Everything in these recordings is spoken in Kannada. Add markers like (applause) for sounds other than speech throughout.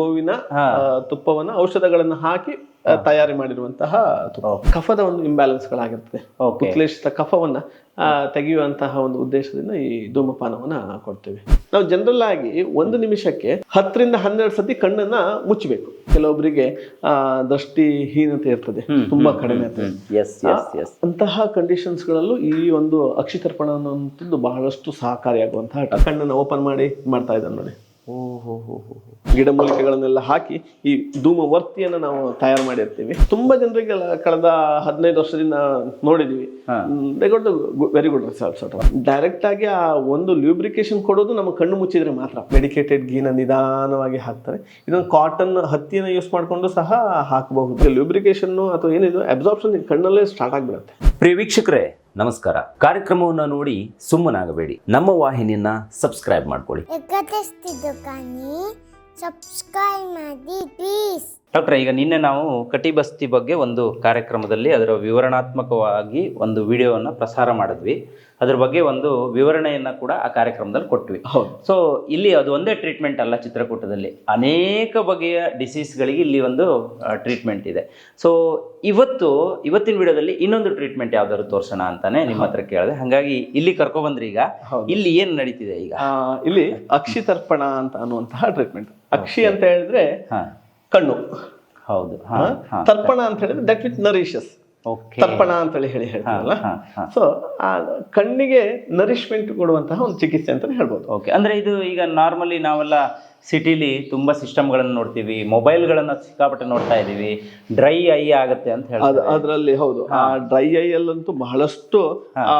ಗೋವಿನ ತುಪ್ಪವನ್ನ ಔಷಧಗಳನ್ನ ಹಾಕಿ ತಯಾರಿ ಮಾಡಿರುವಂತಹ ಕಫದ ಒಂದು ಇಂಬ್ಯಾಲೆನ್ಸ್ ಗಳಾಗಿರ್ತದೆ. ಉತ್ಲೇಷಿತ ಕಫವನ್ನ ತೆಗೆಯುವಂತಹ ಒಂದು ಉದ್ದೇಶದಿಂದ ಈ ಧೂಮಪಾನವನ್ನ ಕೊಡ್ತೇವೆ. ನಾವು ಜನರಲ್ ಆಗಿ ಒಂದು ನಿಮಿಷಕ್ಕೆ ಹತ್ತರಿಂದ ಹನ್ನೆರಡು ಸತಿ ಕಣ್ಣನ್ನ ಮುಚ್ಚಬೇಕು. ಕೆಲವೊಬ್ಬರಿಗೆ ಆ ದೃಷ್ಟಿಹೀನತೆ ಇರ್ತದೆ. ತುಂಬಾ ಕಡಿಮೆ ಇರ್ತದೆ ಅಂತಹ ಕಂಡೀಷನ್ಸ್ ಗಳಲ್ಲೂ ಈ ಒಂದು ಅಕ್ಷಿತರ್ಪಣ ಅನ್ನುವಂಥದ್ದು ಬಹಳಷ್ಟು ಸಹಕಾರಿಯಾಗುವಂತಹ ಕಣ್ಣನ್ನು ಓಪನ್ ಮಾಡಿ ಮಾಡ್ತಾ ಇದ್ದಾರೆ ನೋಡಿ. ಗಿಡಮೂಲಿಕೆಗಳನ್ನೆಲ್ಲ ಹಾಕಿ ಈ ಧೂಮವರ್ತಿಯನ್ನು ನಾವು ತಯಾರು ಮಾಡಿರ್ತೀವಿ. ತುಂಬಾ ಜನರಿಗೆ ಕಳೆದ ಹದಿನೈದು ವರ್ಷದಿಂದ ನೋಡಿದೀವಿ. ವೆರಿ ಗುಡ್ ರಿಸಲ್ಟ್ಸ್ ಡೈರೆಕ್ಟ್ ಆಗಿ ಆ ಒಂದು ಲ್ಯೂಬ್ರಿಕೇಶನ್ ಕೊಡೋದು ನಮ್ಮ ಕಣ್ಣು ಮುಚ್ಚಿದ್ರೆ ಮಾತ್ರ. ಮೆಡಿಕೇಟೆಡ್ ಗೀನ ನಿಧಾನವಾಗಿ ಹಾಕ್ತಾರೆ. ಇದನ್ನು ಕಾಟನ್ ಹತ್ತಿನ ಯೂಸ್ ಮಾಡಿಕೊಂಡು ಸಹ ಹಾಕಬಹುದು. ಲ್ಯೂಬ್ರಿಕೇಶನ್ ಅಥವಾ ಏನಿದು ಅಬ್ಸಾರ್ಪ್ಷನ್ ಕಣ್ಣಲ್ಲೇ ಸ್ಟಾರ್ಟ್ ಆಗಿಬಿಡುತ್ತೆ. ಪ್ರಿಯ ವೀಕ್ಷಕರೇ ನಮಸ್ಕಾರ. ಕಾರ್ಯಕ್ರಮವನ್ನು ನೋಡಿ ಸುಮ್ಮನಾಗಬೇಡಿ. ನಮ್ಮ ವಾಹಿನಿಯನ್ನ ಸಬ್ಸ್ಕ್ರೈಬ್ ಮಾಡ್ಕೊಳ್ಳಿ. ಸಬ್ಸ್ಕ್ರೈಬ್ ಮಾಡಿ ಡಾಕ್ಟ್ರೆ ಈಗ ನಿನ್ನೆ ನಾವು ಕಟಿಬಸ್ತಿ ಬಗ್ಗೆ ಒಂದು ಕಾರ್ಯಕ್ರಮದಲ್ಲಿ ಅದರ ವಿವರಣಾತ್ಮಕವಾಗಿ ಒಂದು ವಿಡಿಯೋವನ್ನು ಪ್ರಸಾರ ಮಾಡಿದ್ವಿ. ಅದ್ರ ಬಗ್ಗೆ ಒಂದು ವಿವರಣೆಯನ್ನು ಕೂಡ ಆ ಕಾರ್ಯಕ್ರಮದಲ್ಲಿ ಕೊಟ್ವಿ. ಹೌದು. ಸೊ ಇಲ್ಲಿ ಅದು ಒಂದೇ ಟ್ರೀಟ್ಮೆಂಟ್ ಅಲ್ಲ ಚಿತ್ರಕೂಟದಲ್ಲಿ. ಅನೇಕ ಬಗೆಯ ಡಿಸೀಸ್ಗಳಿಗೆ ಇಲ್ಲಿ ಒಂದು ಟ್ರೀಟ್ಮೆಂಟ್ ಇದೆ. ಸೊ ಇವತ್ತು ಇವತ್ತಿನ ವಿಡಿಯೋದಲ್ಲಿ ಇನ್ನೊಂದು ಟ್ರೀಟ್ಮೆಂಟ್ ಯಾವ್ದಾದ್ರು ತೋರ್ಸೋಣ ಅಂತಾನೆ ನಿಮ್ಮ ಹತ್ರ ಕೇಳಿದೆ. ಹಾಗಾಗಿ ಇಲ್ಲಿ ಕರ್ಕೊಬಂದ್ರಿ ಈಗ. ಇಲ್ಲಿ ಏನು ನಡೀತಿದೆ ಈಗ? ಇಲ್ಲಿ ಅಕ್ಷಿ ತರ್ಪಣ ಅಂತ ಅನ್ನುವಂತಹ ಟ್ರೀಟ್ಮೆಂಟ್ ಅಕ್ಷಿ ಅಂತ ಹೇಳಿದ್ರೆ ಹಾ. ಕಣ್ಣು. ಹೌದು. ತರ್ಪಣ ಅಂತ ಹೇಳಿದ್ರೆ ದಟ್ ವಿತ್ ನರಿಷಸ್ ಓಕೆ ತರ್ಪಣ ಅಂತ ಹೇಳಿ ಹೇಳಿ ಹೇಳ್ತಾರಲ್ಲ ಸೊ ಆ ಕಣ್ಣಿಗೆ ನರಿಶ್ಮೆಂಟ್ ಕೊಡುವಂತಹ ಒಂದು ಚಿಕಿತ್ಸೆ ಅಂತ ಹೇಳ್ಬೋದು. ಓಕೆ ಅಂದ್ರೆ ಇದು ಈಗ ನಾರ್ಮಲಿ ನಾವೆಲ್ಲ ಸಿಟಿಲಿ ತುಂಬಾ ಸಿಸ್ಟಮ್ಗಳನ್ನು ನೋಡ್ತೀವಿ ಮೊಬೈಲ್ಗಳನ್ನು ಸಿಕ್ಕಾಪಟ್ಟೆ ನೋಡ್ತಾ ಇದೀವಿ ಡ್ರೈ ಐ ಆಗುತ್ತೆ ಅಂತ ಹೇಳಿ ಅದರಲ್ಲಿ ಹೌದು. ಆ ಡ್ರೈ ಐ ಅಲ್ಲಂತೂ ಬಹಳಷ್ಟು ಆ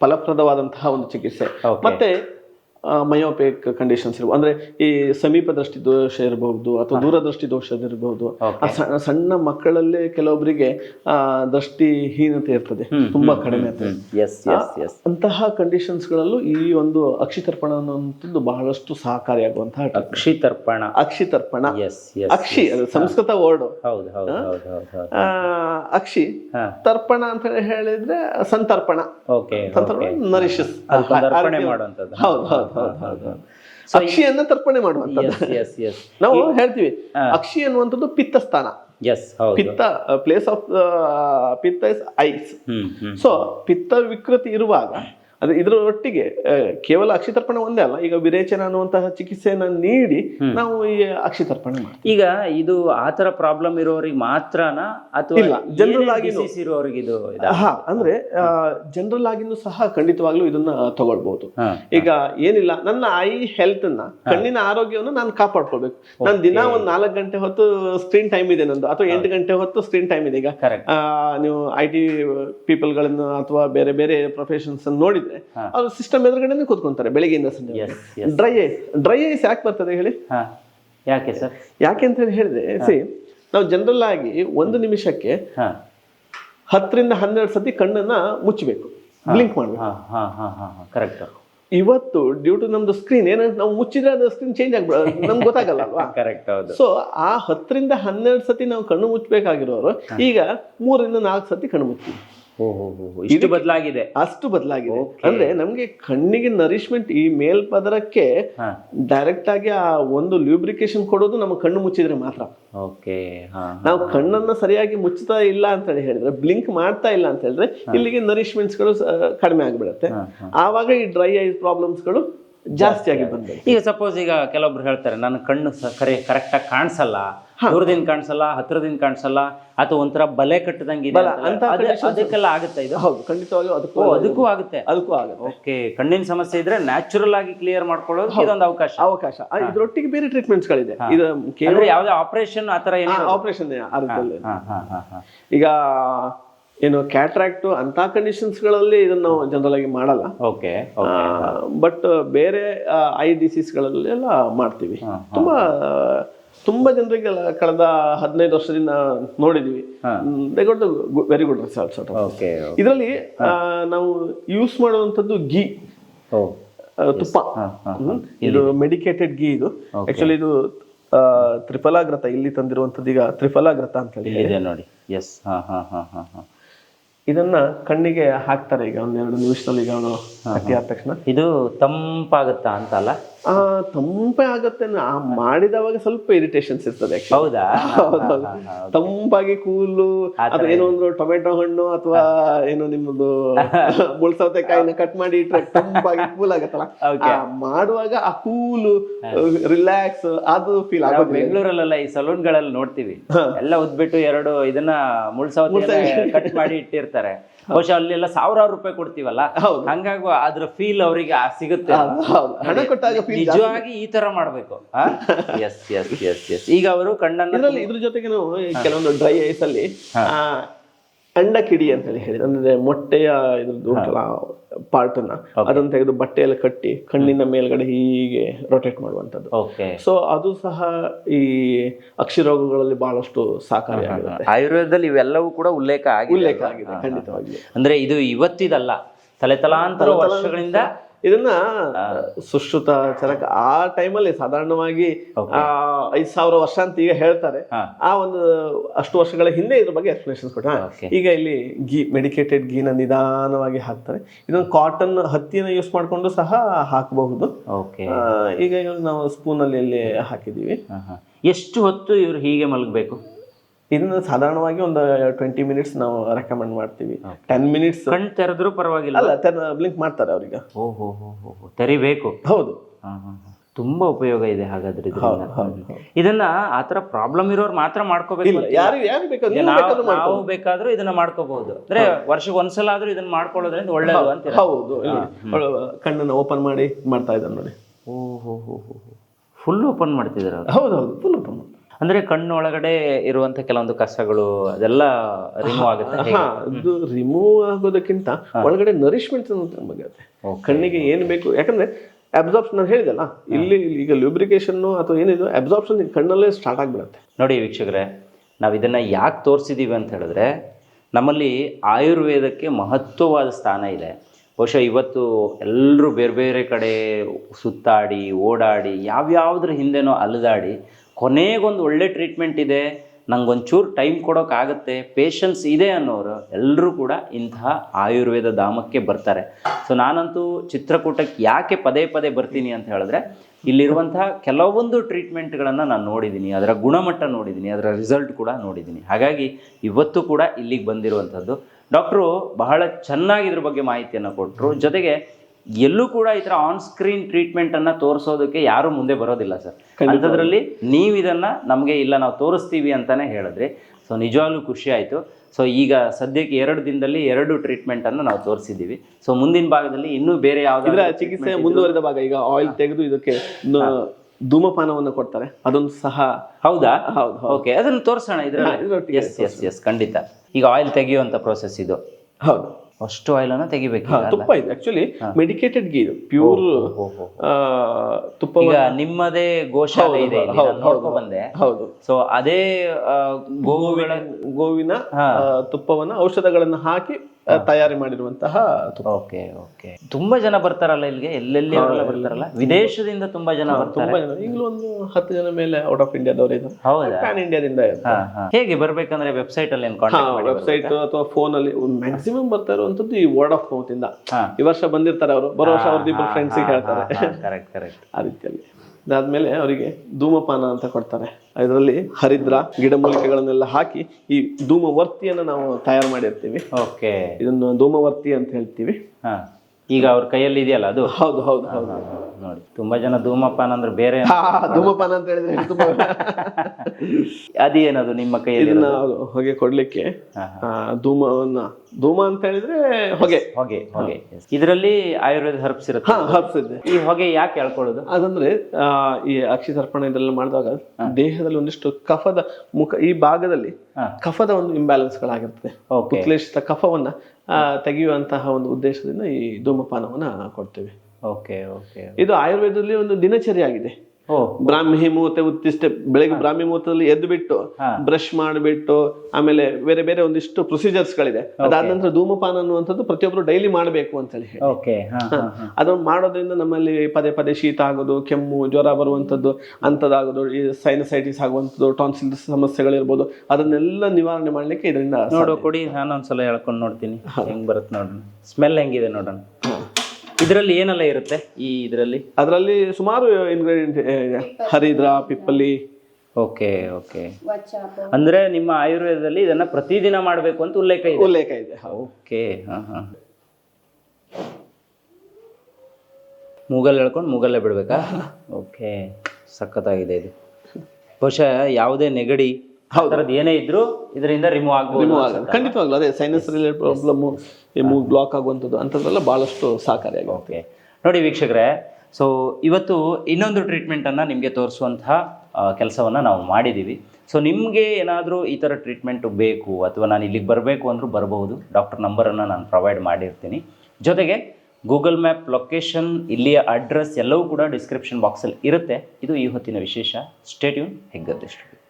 ಫಲಪ್ರದವಾದಂತಹ ಒಂದು ಚಿಕಿತ್ಸೆ. ಮತ್ತೆ ಮಯೋಪೇಕ್ ಕಂಡೀಷನ್ಸ್ ಇರ್ಬೋದು ಅಂದ್ರೆ ಈ ಸಮೀಪ ದೃಷ್ಟಿ ದೋಷ ಇರಬಹುದು ಅಥವಾ ದೂರದೃಷ್ಟಿ ದೋಷ ಇರಬಹುದು. ಸಣ್ಣ ಮಕ್ಕಳಲ್ಲೇ ಕೆಲವೊಬ್ಬರಿಗೆ ಆ ದೃಷ್ಟಿಹೀನತೆ ಇರ್ತದೆ. ತುಂಬಾ ಕಡಿಮೆ ಇರ್ತದೆ ಎಸ್ ಎಸ್ ಎಸ್ ಅಂತಹ ಕಂಡೀಷನ್ಸ್ ಗಳಲ್ಲೂ ಈ ಒಂದು ಅಕ್ಷಿತರ್ಪಣ ಅನ್ನುವಂಥದ್ದು ಬಹಳಷ್ಟು ಸಹಕಾರಿಯಾಗುವಂತಹ ಅಕ್ಷಿತರ್ಪಣ. ಅಕ್ಷಿತರ್ಪಣ. ಅಕ್ಷಿ ಅದು ಸಂಸ್ಕೃತ ವರ್ಡ್ ಅಕ್ಷಿ. ತರ್ಪಣ ಅಂತ ಹೇಳಿ ಹೇಳಿದ್ರೆ ಸಂತರ್ಪಣ. ಓಕೆ ಸಂತರ್ಪಣ ಹೌದು ಹೌದು ಹೌದು. ಅಕ್ಷಿಯನ್ನ ತರ್ಪಣೆ ಮಾಡುವಂತ ಎಸ್ ಎಸ್ ಎಸ್ ನಾವು ಹೇಳ್ತೀವಿ ಅಕ್ಷಿ ಅನ್ನುವಂಥದ್ದು ಪಿತ್ತ ಸ್ಥಾನ ಎಸ್ ಪಿತ್ತ ಪ್ಲೇಸ್ ಆಫ್ ಪಿತ್ತ ಇಸ್ ಐಸ್ ಸೊ ಪಿತ್ತ ವಿಕೃತಿ ಇರುವಾಗ ಅದು ಇದ್ರ ಒಟ್ಟಿಗೆ ಆ, ಕೇವಲ ಅಕ್ಷಿತರ್ಪಣ ಒಂದೇ ಅಲ್ಲ ಈಗ ವಿರೇಚನ ಅನ್ನುವಂತಹ ಚಿಕಿತ್ಸೆಯನ್ನು ನೀಡಿ ನಾವು ಈ ಅಕ್ಷಿತರ್ಪಣೆ ಮಾಡ್ತೀವಿ. ಈಗ ಇದು ಆತರ ಪ್ರಾಬ್ಲಮ್ ಇರೋರಿಗೆ ಮಾತ್ರನಾ ಅಥವಾ ಜನರಲ್ ಆಗಿ ಇರೋರಿಗೆ ಇದು? ಹಾ ಅಂದ್ರೆ ಜನರಲ್ ಆಗಿನೂ ಸಹ ಖಂಡಿತವಾಗ್ಲೂ ಇದನ್ನ ತಗೊಳ್ಬಹುದು. ಈಗ ಏನಿಲ್ಲ ನನ್ನ ಐ ಹೆಲ್ತ್ನ ಕಣ್ಣಿನ ಆರೋಗ್ಯವನ್ನು ನಾನು ಕಾಪಾಡ್ಕೊಳ್ಬೇಕು. ನಾನು ದಿನ ಒಂದ್ ನಾಲ್ಕು ಗಂಟೆ ಹೊತ್ತು ಸ್ಕ್ರೀನ್ ಟೈಮ್ ಇದೆ ನಂದು ಅಥವಾ ಎಂಟು ಗಂಟೆ ಹೊತ್ತು ಸ್ಕ್ರೀನ್ ಟೈಮ್ ಇದೆ ಈಗ. ನೀವು ಐ ಟಿ ಪೀಪಲ್ ಗಳನ್ನ ಅಥವಾ ಬೇರೆ ಬೇರೆ ಪ್ರೊಫೆಷನ್ಸ್ ನೋಡಿದ್ರೆ ಅವ್ರು ಸಿಸ್ಟಮ್ ಎದುರುಗಡೆನೆ ಕೂತ್ಕೊಂತಾರೆ ಬೆಳಿಗ್ಗೆಯಿಂದ ಸಂಜೆ. ಡ್ರೈ ಐಸ್ ಡ್ರೈ ಐಸ್ ಯಾಕೆ ಬರ್ತದೆ ಹೇಳಿ? ಯಾಕೆ ಸರ್? ಯಾಕೆ ಅಂತ ಹೇಳಿ ಹೇಳಿದೆ ಸಿ ನಾವು ಜನರಲ್ ಆಗಿ ಒಂದು ನಿಮಿಷಕ್ಕೆ ಹತ್ತರಿಂದ ಹನ್ನೆರಡು ಸತಿ ಕಣ್ಣನ್ನ ಮುಚ್ಚಬೇಕು. ಬ್ಲಿಂಕ್ ಮಾಡಬೇಕು ಕರೆಕ್ಟ್ ಇವತ್ತು ಡ್ಯೂ ಟು ನಮ್ದು ಸ್ಕ್ರೀನ್ ಏನಂತ ನಾವು ಮುಚ್ಚಿದ್ರೆ ಅದು ಸ್ಕ್ರೀನ್ ಚೇಂಜ್ ಆಗ್ಬಿಡೋದು ನಮ್ಗೆ ಗೊತ್ತಾಗಲ್ಲ ಅಲ್ವಾ? (laughs) ಕರೆಕ್ಟ್ ಹೌದು. ಸೊ ಆ ಹತ್ತರಿಂದ ಹನ್ನೆರಡು ಸತಿ ನಾವು ಕಣ್ಣು ಮುಚ್ಚಬೇಕಾಗಿರೋರು ಈಗ ಮೂರರಿಂದ ನಾಲ್ಕು ಸತಿ ಕಣ್ಣು ಮುಚ್ತೀವಿ ಇಷ್ಟು ಬದಲಾಗಿದೆ. ಅಷ್ಟು ಬದಲಾಗಿದೆ. ಅಂದ್ರೆ ನಮ್ಗೆ ಕಣ್ಣಿಗೆ ನರಿಶ್ಮೆಂಟ್ ಈ ಮೇಲ್ಪದರಕ್ಕೆ ಡೈರೆಕ್ಟ್ ಆಗಿ ಆ ಒಂದು ಲ್ಯೂಬ್ರಿಕೇಶನ್ ಕೊಡೋದು ನಮ್ಮ ಕಣ್ಣು ಮುಚ್ಚಿದ್ರೆ ಮಾತ್ರ. ಓಕೆ ನಾವು ಕಣ್ಣನ್ನ ಸರಿಯಾಗಿ ಮುಚ್ಚುತ್ತಾ ಇಲ್ಲ ಅಂತ ಹೇಳಿ ಹೇಳಿದ್ರೆ ಬ್ಲಿಂಕ್ ಮಾಡ್ತಾ ಇಲ್ಲ ಅಂತ ಹೇಳಿದ್ರೆ ಇಲ್ಲಿಗೆ ನರಿಶ್ಮೆಂಟ್ಸ್ಗಳು ಕಡಿಮೆ ಆಗಿಬಿಡುತ್ತೆ. ಆವಾಗ ಈ ಡ್ರೈ ಐ ಪ್ರಾಬ್ಲಮ್ಸ್ಗಳು ಜಾಸ್ತಿ ಆಗಿ ಈಗ ಸಪೋಸ್ ಈಗ ಕೆಲವೊಬ್ರು ಹೇಳ್ತಾರೆ ನನ್ನ ಕಣ್ಣು ಕರೆ ಕರೆಕ್ಟಾಗಿ ಕಾಣಿಸಲ್ಲ. ದೂರದಿಂದ ಕಾಣಿಸಲ್ಲ ಹತ್ರದಿಂದ ಕಾಣಿಸಲ್ಲ ಅಥವಾ ಒಂಥರ ಬಲೆ ಕಟ್ಟದಂಗೆ ಇದೆ ಅದಕ್ಕೆಲ್ಲ ಆಗುತ್ತೆ ಇದು? ಹೌದು ಖಂಡಿತವಾಗಿಯೂ ಅದಕ್ಕೂ ಅದಕ್ಕೂ ಆಗುತ್ತೆ. ಅದಕ್ಕೂ ಆಗುತ್ತೆ. ಓಕೆ ಕಣ್ಣಿನ ಸಮಸ್ಯೆ ಇದ್ರೆ ನ್ಯಾಚುರಲ್ ಆಗಿ ಕ್ಲಿಯರ್ ಮಾಡ್ಕೊಳ್ಳೋದು ಇದೊಂದು ಅವಕಾಶ. ಅವಕಾಶ. ಇದರೊಟ್ಟಿಗೆ ಬೇರೆ ಟ್ರೀಟ್ಮೆಂಟ್ಸ್ ಗಳಿದೆ. ಇದು ಯಾವುದೇ ಆಪರೇಷನ್ ಆತರ ಏನು ಆಪರೇಷನ್ ಈಗ ಏನು ಕ್ಯಾಟ್ರಾಕ್ಟ್ ಅಂತ ಕಂಡೀಷನ್ಸ್ಗಳಲ್ಲಿ ಇದನ್ನ ನಾವು ಜನರಲ್ ಆಗಿ ಮಾಡಲ್ಲ. ಓಕೆ ಬಟ್ ಬೇರೆ ಐ ಡಿಸೀಸ್ ಗಳಲ್ಲೆಲ್ಲ ಮಾಡ್ತೀವಿ. ತುಂಬಾ ತುಂಬಾ ಜನರಿಗೆ ಕಳೆದ ಹದಿನೈದು ವರ್ಷದಿಂದ ನೋಡಿದೀವಿ. They got very good results okay ಇದರಲ್ಲಿ ನಾವು ಯೂಸ್ ಮಾಡುವಂಥದ್ದು ಓ. ತುಪ್ಪ. ಇದು ಮೆಡಿಕೇಟೆಡ್ ಘೀ ಇದು. ಆಕ್ಚುಲಿ ಇದು ತ್ರಿಫಲಾಗ್ರತ ಇಲ್ಲಿ ತಂದಿರುವಂಥದ್ದು ಈಗ ತ್ರಿಫಲಾಗ್ರತ ಅಂತ ಹೇಳಿ. ನೋಡಿ. ಎಸ್ ಹಾ ಹಾ ಹಾ ಹಾ ಹಾ. ಇದನ್ನ ಕಣ್ಣಿಗೆ ಹಾಕ್ತಾರೆ ಈಗ ಒಂದೆರಡು ನಿಮಿಷದಲ್ಲಿ ಈಗ ಅವನು ಹಾಕಿ ಆದ ತಕ್ಷಣ. ಇದು ತಂಪಾಗುತ್ತಾ ಅಂತ ಅಲ್ಲ ತಂಪೆ ಆಗತ್ತೆ ಆ ಮಾಡಿದವಾಗ ಸ್ವಲ್ಪ ಇರಿಟೇಷನ್ಸ್ ಇರ್ತದೆ. ಹೌದಾ. (laughs) ತಂಪಾಗಿ ಕೂಲು ಅಥವಾ ಏನೋ ಒಂದು ಟೊಮೆಟೊ ಹಣ್ಣು ಅಥವಾ ಏನೋ ನಿಮ್ಮದು (laughs) ಮುಳ್ಸೌತೆಕಾಯಿನ ಕಟ್ ಮಾಡಿ ಇಟ್ರೆ (laughs) ತಂಪಾಗಿ ಕೂಲ್ ಆಗತ್ತಲ್ಲ ಮಾಡುವಾಗ ಆ ಕೂಲು ರಿಲ್ಯಾಕ್ಸ್ ಅದು ಫೀಲ್ ಆಗುತ್ತೆ ಬೆಂಗಳೂರಲ್ಲೆಲ್ಲ ಈ ಸಲೂನ್ಗಳಲ್ಲಿ ನೋಡ್ತೀವಿ. ಎಲ್ಲ ಉದ್ಬಿಟ್ಟು ಎರಡು ಇದನ್ನ ಮುಳ್ಸೌತೆ. ಕಟ್ ಮಾಡಿ ಇಟ್ಟಿರ್ತಾರೆ. ಬಹುಶಃ ಅಲ್ಲೆಲ್ಲ ಸಾವಿರಾರು ರೂಪಾಯಿ ಕೊಡ್ತೀವಲ್ಲ? ಹಂಗಾಗ ಅದ್ರ ಫೀಲ್ ಅವರಿಗೆ ಸಿಗುತ್ತೆ. ಹಣ ಕೊಟ್ಟಾಗ ನಿಜವಾಗಿ ಈ ತರ ಮಾಡ್ಬೇಕು. ಎಸ್ ಎಸ್ ಎಸ್ ಎಸ್ ಈಗ ಅವರು ಕಣ್ಣಲ್ಲಿ ಇದರಲ್ಲಿ ಇದ್ರ ಜೊತೆಗೆ ನಾವು ಈ ಕೆಲವೊಂದು ಡ್ರೈ ಐಸ್ ಅಲ್ಲಿ ಆ, ಅಂಡ ಕಿಡಿ ಅಂತ ಹೇಳಿ ಹೇಳಿದ್ರು. ಅಂದ್ರೆ ಮೊಟ್ಟೆಯ ಇದ್ರದ್ದು ಉಂಟಲ್ಲ ಪಾರ್ಟ್ ಅನ್ನ. ಅದನ್ನ ತೆಗೆದು ಬಟ್ಟೆಯಲ್ಲಿ ಕಟ್ಟಿ ಕಣ್ಣಿನ ಮೇಲ್ಗಡೆ ಹೀಗೆ ರೊಟೇಟ್ ಮಾಡುವಂತದ್ದು ಓಕೆ ಸೊ ಅದು ಸಹ ಈ ಅಕ್ಷಿರೋಗಗಳಲ್ಲಿ ಬಹಳಷ್ಟು ಸಹಕಾರಿಯಾಗಿರುತ್ತೆ ಆಯುರ್ವೇದದಲ್ಲಿ ಇವೆಲ್ಲವೂ ಕೂಡ ಉಲ್ಲೇಖ ಆಗಿ ಉಲ್ಲೇಖ ಆಗಿದೆ ಖಂಡಿತವಾಗಿ ಅಂದ್ರೆ ಇದು ಇವತ್ತಿದಲ್ಲ ತಲೆ ತಲಾಂತರ ವರ್ಷಗಳಿಂದ ಇದನ್ನ ಸುಶ್ರುತ ಚರಕ ಆ ಟೈಮಲ್ಲಿ ಸಾಧಾರಣವಾಗಿ ಆ ಐದ್ ಸಾವಿರ ವರ್ಷ ಅಂತ ಈಗ ಹೇಳ್ತಾರೆ. ಆ ಒಂದು ಅಷ್ಟು ವರ್ಷಗಳ ಹಿಂದೆ ಇದ್ರ ಬಗ್ಗೆ ಎಕ್ಸ್ಪ್ಲನೇಷನ್ ಕೊಟ್ಟ. ಈಗ ಇಲ್ಲಿ ಗೀ ಮೆಡಿಕೇಟೆಡ್ ಗೀನ ನಿಧಾನವಾಗಿ ಹಾಕ್ತಾರೆ. ಇದೊಂದು ಕಾಟನ್ ಹತ್ತಿನ ಯೂಸ್ ಮಾಡಿಕೊಂಡು ಸಹ ಹಾಕಬಹುದು. ಈಗ ನಾವು ಸ್ಪೂನ್ ಅಲ್ಲಿ ಇಲ್ಲಿ ಹಾಕಿದೀವಿ ಎಷ್ಟು ಹೊತ್ತು ಇವ್ರು ಹೀಗೆ ಮಲಗಬೇಕು? ಇದನ್ನ ಸಾಧಾರಣವಾಗಿ ಒಂದು ಟ್ವೆಂಟಿ ಮಿನಿಟ್ಸ್ ನಾವು ರೆಕಮೆಂಡ್ ಮಾಡ್ತೀವಿ. ಟೆನ್ ಮಿನಿಟ್ಸ್ ಕಣ್ ತೆರೆದ್ರೂ ಪರವಾಗಿಲ್ಲ. ಅಲ್ಲ ಬ್ಲಿಂಕ್ ಮಾಡ್ತಾರೆ ಅವ್ರಿಗೆ. ಓ ಹೋ ಹೋ ಹೋ ಹೋ. ತೆರಿಬೇಕು. ಹೌದು. ತುಂಬಾ ಉಪಯೋಗ ಇದೆ ಹಾಗಾದ್ರೆ ಇದನ್ನ ಆತರ ಪ್ರಾಬ್ಲಮ್ ಇರೋರು ಮಾತ್ರ ಮಾಡ್ಕೋಬೇಕು ನೀವು ಬೇಕಾದ್ರೂ ಇದನ್ನ ಮಾಡ್ಕೋಬಹುದು. ಅಂದ್ರೆ ವರ್ಷಕ್ಕೆ ಒಂದ್ಸಲ ಆದ್ರೂ ಇದನ್ನ ಮಾಡ್ಕೊಳ್ಳೋದ್ರಿಂದ ಒಳ್ಳೇದು ಅಂತ ಹೌದು ಕಣ್ಣನ್ನ ಓಪನ್ ಮಾಡಿ ಮಾಡ್ತಾ ಇದ್ದಾರೆ ನೋಡಿ. ಓ ಹೋ ಹೋ ಹೋ ಫುಲ್ ಓಪನ್ ಮಾಡ್ತಿದಾರೆ ಹೌದು ಹೌದು ಫುಲ್ ಓಪನ್ ಅಂದ್ರೆ ಕಣ್ಣೊಳಗಡೆ ಇರುವಂತ ಕೆಲವೊಂದು ಕಸಗಳು ಅದೆಲ್ಲ ರಿಮೂವ್ ಆಗುತ್ತೆ ಅದು ರಿಮೂವ್ ಆಗೋದಕ್ಕಿಂತ ಒಳಗಡೆ ನರಿಶ್ಮೆಂಟ್ ಬಗ್ಗೆ ಕಣ್ಣಿಗೆ ಏನು ಬೇಕು ಯಾಕಂದ್ರೆ ಅಬ್ಸಾರ್ಪ್ಷನ್ ನಾನು ಹೇಳಿದಲ್ಲ ಇಲ್ಲಿ ಈಗ ಲ್ಯೂಬ್ರಿಕೇಶನ್ ಅಥವಾ ಏನಿದೆ ಅಬ್ಸಾರ್ಪ್ಷನ್ ಕಣ್ಣಲ್ಲೇ ಸ್ಟಾರ್ಟ್ ಆಗಿಬಿಡುತ್ತೆ. ನೋಡಿ ವೀಕ್ಷಕರೇ ನಾವು ಇದನ್ನ ಯಾಕೆ ತೋರಿಸಿದೀವಿ ಅಂತ ಹೇಳಿದ್ರೆ ನಮ್ಮಲ್ಲಿ ಆಯುರ್ವೇದಕ್ಕೆ ಮಹತ್ವವಾದ ಸ್ಥಾನ ಇದೆ. ಬಹುಶಃ ಇವತ್ತು ಎಲ್ಲರೂ ಬೇರೆ ಬೇರೆ ಕಡೆ ಸುತ್ತಾಡಿ ಓಡಾಡಿ ಯಾವ್ಯಾವ್ದ್ರ ಹಿಂದೆನೋ ಅಲೆದಾಡಿ ಕೊನೆಗೊಂದು ಒಳ್ಳೆ ಟ್ರೀಟ್ಮೆಂಟ್ ಇದೆ, ನಂಗೊಂಚೂರು ಟೈಮ್ ಕೊಡೋಕ್ಕಾಗತ್ತೆ ಪೇಷನ್ಸ್ ಇದೆ ಅನ್ನೋರು ಎಲ್ಲರೂ ಕೂಡ ಇಂತಹ ಆಯುರ್ವೇದ ಧಾಮಕ್ಕೆ ಬರ್ತಾರೆ. ಸೊ ನಾನಂತೂ ಚಿತ್ರಕೂಟಕ್ಕೆ ಯಾಕೆ ಪದೇ ಪದೇ ಬರ್ತೀನಿ ಅಂತ ಹೇಳಿದ್ರೆ, ಇಲ್ಲಿರುವಂತಹ ಕೆಲವೊಂದು ಟ್ರೀಟ್ಮೆಂಟ್ಗಳನ್ನು ನಾನು ನೋಡಿದ್ದೀನಿ ಅದರ ಗುಣಮಟ್ಟ ನೋಡಿದ್ದೀನಿ ಅದರ ರಿಸಲ್ಟ್ ಕೂಡ ನೋಡಿದ್ದೀನಿ ಹಾಗಾಗಿ ಇವತ್ತು ಕೂಡ ಇಲ್ಲಿಗೆ ಬಂದಿರುವಂಥದ್ದು. ಡಾಕ್ಟ್ರು ಬಹಳ ಚೆನ್ನಾಗಿ ಇದ್ರ ಬಗ್ಗೆ ಮಾಹಿತಿಯನ್ನು ಕೊಟ್ಟರು ಜೊತೆಗೆ ಎಲ್ಲೂ ಕೂಡ ಈ ಥರ ಆನ್ ಸ್ಕ್ರೀನ್ ಟ್ರೀಟ್ಮೆಂಟನ್ನು ತೋರಿಸೋದಕ್ಕೆ ಯಾರು ಮುಂದೆ ಬರೋದಿಲ್ಲ ಸರ್. ಅಂಥದ್ರಲ್ಲಿ ನೀವು ಇದನ್ನು ನಮಗೆ ಇಲ್ಲ ನಾವು ತೋರಿಸ್ತೀವಿ ಅಂತಲೇ ಹೇಳಿದ್ರಿ ಸೊ ನಿಜವಾಗ್ಲೂ ಖುಷಿ ಆಯಿತು. ಸೊ ಈಗ ಸದ್ಯಕ್ಕೆ ಎರಡು ದಿನದಲ್ಲಿ ಎರಡು ಟ್ರೀಟ್ಮೆಂಟ್ ಅನ್ನು ನಾವು ತೋರಿಸಿದ್ದೀವಿ. ಸೊ ಮುಂದಿನ ಭಾಗದಲ್ಲಿ ಇನ್ನೂ ಬೇರೆ ಯಾವ ಯಾವುದಾದ್ರು ಚಿಕಿತ್ಸೆ ಮುಂದುವರೆದ ಭಾಗ ಈಗ ಆಯಿಲ್ ತೆಗೆದು ಇದಕ್ಕೆ ಧೂಮಪಾನವನ್ನು ಕೊಡ್ತಾರೆ. ಅದೊಂದು ಸಹ ಹೌದಾ? ಹೌದು ಓಕೆ ಅದನ್ನು ತೋರಿಸೋಣ ಇದರಲ್ಲಿ. ಎಸ್ ಎಸ್ ಎಸ್ ಖಂಡಿತ. ಈಗ ಆಯಿಲ್ ತೆಗೆಯುವಂಥ ಪ್ರೋಸೆಸ್ ಇದು. ಹೌದು. ಅಷ್ಟು ಅನ್ನ ತೆಗಿಬೇಕು ತುಪ್ಪ ಇದೆ. ಆಕ್ಚುಲಿ ಮೆಡಿಕೇಟೆಡ್ ಗೀ ಇದು. ಪ್ಯೂರ್ ತುಪ್ಪ ಈಗ ನಿಮ್ಮದೇ ಗೋಶಾಲೆ ಇದೆ ನೋಡ್ಕೊಂಡ್ ಬಂದೆ. ಹೌದು. ಸೊ ಅದೇ ಗೋವಿನ ಗೋವಿನ ತುಪ್ಪವನ್ನ ಔಷಧಗಳನ್ನು ಹಾಕಿ ತಯಾರಿ ಮಾಡಿರುವಂತಹ ಓಕೆ ಓಕೆ. ತುಂಬಾ ಜನ ಬರ್ತಾರಲ್ಲ ಇಲ್ಲಿಗೆ? ಎಲ್ಲೆಲ್ಲಿ ಅವರೆಲ್ಲ ಬರ್ತಾರಲ್ಲ? ವಿದೇಶದಿಂದ ತುಂಬಾ ಜನ ಬರ್ತಾರೆ. ತುಂಬಾ ಜನ. ಈಗಲೂ ಒಂದು ಹತ್ತು ಜನ ಮೇಲೆ ಔಟ್ ಆಫ್ ಇಂಡಿಯಾದವರು ಇದ್ದಾರೆ. ಹೌದಾ? ಪ್ಯಾನ್ ಇಂಡಿಯಾದಿಂದ. ಹೇಗೆ ಬರ್ಬೇಕಂದ್ರೆ ವೆಬ್ಸೈಟ್ ಅಲ್ಲಿ ವೆಬ್ಸೈಟ್ ಅಥವಾ ಫೋನ್ ಅಲ್ಲಿ ಮ್ಯಾಕ್ಸಿಮಮ್ ಬರ್ತಾ ಇರುವಂತದ್ದು ಈ ವರ್ಡ್ ಆಫ್ ಮೌತ್ ಇಂದ. ಈ ವರ್ಷ ಬಂದಿರ್ತಾರೆ ಅವರು. ಬರೋ ವರ್ಷ ಅವ್ರದ್ದು ಇಬ್ಬರು ಫ್ರೆಂಡ್ಸ್ ಹೇಳ್ತಾರೆ. ಕರೆಕ್ಟ್ ಕರೆಕ್ಟ್ (laughs) ಆ ರೀತಿಯಲ್ಲಿ. ಅದಾದ್ಮೇಲೆ ಅವರಿಗೆ ಧೂಮಪಾನ ಅಂತ ಕೊಡ್ತಾರೆ. ಇದರಲ್ಲಿ ಹರಿದ್ರ ಗಿಡಮೂಲಿಕೆಗಳನ್ನೆಲ್ಲ ಹಾಕಿ ಈ ಧೂಮವರ್ತಿಯನ್ನು ನಾವು ತಯಾರು ಮಾಡಿರ್ತೀವಿ. ಓಕೆ ಇದನ್ನು ಧೂಮವರ್ತಿ ಅಂತ ಹೇಳ್ತೀವಿ. ಹಾ. ಈಗ ಅವ್ರ ಕೈಯಲ್ಲಿ ಇದೆಯಲ್ಲ ಅದು? ಹೌದು ಹೌದು ಹೌದು. ನೋಡಿ ತುಂಬಾ ಜನ ಧೂಮಪಾನ ಅಂದ್ರೆ ಬೇರೆ ಧೂಮಪಾನ ಅಂತ ಹೇಳಿದ್ರೆ ತುಂಬಾ (laughs) ಅದೇನದು ನಿಮ್ಮ ಕೈಯಲ್ಲಿ ಇದನ್ನ ಹೊಗೆ ಕೊಡ್ಲಿಕ್ಕೆ ಆ, ಧೂಮವನ್ನ ಧೂಮ ಅಂತ ಹೇಳಿದ್ರೆ ಹೊಗೆ. ಹೊಗೆ ಹೊಗೆ ಇದರಲ್ಲಿ ಆಯುರ್ವೇದ ಹರ್ಪ್ಸ್ ಇರುತ್ತೆ. ಹರ್ಪ್ಸ್ ಇದೆ. ಈ ಹೊಗೆ ಯಾಕೆ ಹೇಳ್ಕೊಳ್ಳೋದು? ಅದಂದ್ರೆ ಈ ಅಕ್ಷಿ ಸರ್ಪಣ ಇದೆಲ್ಲ ಮಾಡಿದಾಗ ದೇಹದಲ್ಲಿ ಒಂದಿಷ್ಟು ಕಫದ ಮುಖ ಈ ಭಾಗದಲ್ಲಿ ಕಫದ ಒಂದು ಇಂಬ್ಯಾಲೆನ್ಸ್ ಗಳಾಗಿರ್ತದೆ. ಕಫವನ್ನ ತೆಗೆಯುವಂತಹ ಒಂದು ಉದ್ದೇಶದಿಂದ ಈ ಧೂಮಪಾನವನ್ನು ಕೊಡ್ತೇವೆ. ಓಕೆ ಓಕೆ ಇದು ಆಯುರ್ವೇದದಲ್ಲಿ ಒಂದು ದಿನಚರಿ ಆಗಿದೆ ಬ್ರಾಹ್ಮಿ ಮುಹೂರ್ತ ಉತ್ತಿಷ್ಟ ಬೆಳಗ್ಗೆ ಬ್ರಾಹ್ಮಿ ಮುಹೂರ್ತದಲ್ಲಿ ಎದ್ದು ಬಿಟ್ಟು ಬ್ರಷ್ ಮಾಡಿಬಿಟ್ಟು ಆಮೇಲೆ ಬೇರೆ ಬೇರೆ ಒಂದಿಷ್ಟು ಪ್ರೊಸೀಜರ್ಸ್ ಗಳಿದೆ. ಅದಾದ ನಂತರ ಧೂಮಪಾನ ಅನ್ನುವಂಥದ್ದು ಪ್ರತಿಯೊಬ್ಬರು ಡೈಲಿ ಮಾಡಬೇಕು ಅಂತ ಹೇಳಿ. ಅದನ್ನು ಮಾಡೋದ್ರಿಂದ ನಮ್ಮಲ್ಲಿ ಪದೇ ಪದೇ ಶೀತ ಆಗೋದು ಕೆಮ್ಮು ಜ್ವರ ಬರುವಂಥದ್ದು ಅಂಥದ್ದಾಗೋದು ಈ ಸೈನಸೈಟಿಸ್ ಆಗುವಂಥದ್ದು ಟಾನ್ಸಿಲ್ ಸಮಸ್ಯೆಗಳಿರ್ಬೋದು ಅದನ್ನೆಲ್ಲ ನಿವಾರಣೆ ಮಾಡ್ಲಿಕ್ಕೆ ಇದರಿಂದ ನೋಡು ಕೊಡಿ ನಾನು ಒಂದ್ಸಲ ಹೇಳ್ಕೊಂಡು ನೋಡ್ತೀನಿ. ಹೆಂಗ್ ಬರುತ್ತೆ ನೋಡೋಣ. ಸ್ಮೆಲ್ ಹೆಂಗಿದೆ ನೋಡೋಣ. ಇದರಲ್ಲಿ ಏನೆಲ್ಲ ಇರುತ್ತೆ ಈ ಇದರಲ್ಲಿ? ಅದರಲ್ಲಿ ಸುಮಾರು ಇಂಗ್ರೀಡಿಯೆಂಟ್ ಹರಿದ್ರ ಪಿಪ್ಪಲಿ. Okay okay. ಅಂದ್ರೆ ನಿಮ್ಮ ಆಯುರ್ವೇದದಲ್ಲಿ ಇದನ್ನ ಪ್ರತಿದಿನ ಮಾಡಬೇಕು ಅಂತ ಉಲ್ಲೇಖ ಇದೆ? ಉಲ್ಲೇಖ ಇದೆ. ಓಕೆ ಹಾ ಹಾ. ಮೂಗಲ್ ಹೇಳ್ಕೊಂಡು ಮೂಗಲ್ಲೇ ಬಿಡ್ಬೇಕಾ? (laughs) ಓಕೆ ಸಖತ್ತಾಗಿದೆ ಇದು. ಬಹುಶಃ ಯಾವುದೇ ನೆಗಡಿ ಥರದ್ದು ಏನೇ ಇದ್ರು ಇದರಿಂದ ರಿಮೂವ್ ಆಗಬಹುದು. ಖಂಡಿತವಾಗ್ಲೂ ಅದೇ ಸೈನಸ್ ರಿಲೇಟೆಡ್ ಪ್ರಾಬ್ಲಮ್ ಮೂಗ್ ಬ್ಲಾಕ್ ಆಗುವಂಥದ್ದು ಅಂಥದ್ದೆಲ್ಲ ಬಹಳಷ್ಟು ಸಹಕಾರಿಯಾಗಿದೆ ಓಕೆ ನೋಡಿ ವೀಕ್ಷಕರೇ ಸೊ ಇವತ್ತು ಇನ್ನೊಂದು ಟ್ರೀಟ್ಮೆಂಟನ್ನು ನಿಮಗೆ ತೋರಿಸುವಂತಹ ಕೆಲಸವನ್ನು ನಾವು ಮಾಡಿದ್ದೀವಿ ಸೊ ನಿಮಗೆ ಏನಾದರೂ ಈ ಥರ ಟ್ರೀಟ್ಮೆಂಟು ಬೇಕು ಅಥವಾ ನಾನು ಇಲ್ಲಿಗೆ ಬರಬೇಕು ಅಂದರೂ ಬರಬಹುದು. ಡಾಕ್ಟರ್ ನಂಬರನ್ನು ನಾನು ಪ್ರೊವೈಡ್ ಮಾಡಿರ್ತೀನಿ. ಜೊತೆಗೆ ಗೂಗಲ್ ಮ್ಯಾಪ್ ಲೊಕೇಶನ್ ಇಲ್ಲಿಯ ಅಡ್ರೆಸ್ ಎಲ್ಲವೂ ಕೂಡ ಡಿಸ್ಕ್ರಿಪ್ಷನ್ ಬಾಕ್ಸಲ್ಲಿ ಇರುತ್ತೆ. ಇದು ಈ ಹೊತ್ತಿನ ವಿಶೇಷ. ಸ್ಟೇಟ್ಯೂನ್ ಹೆಗ್ಗದ್ದಿಷ್ಟು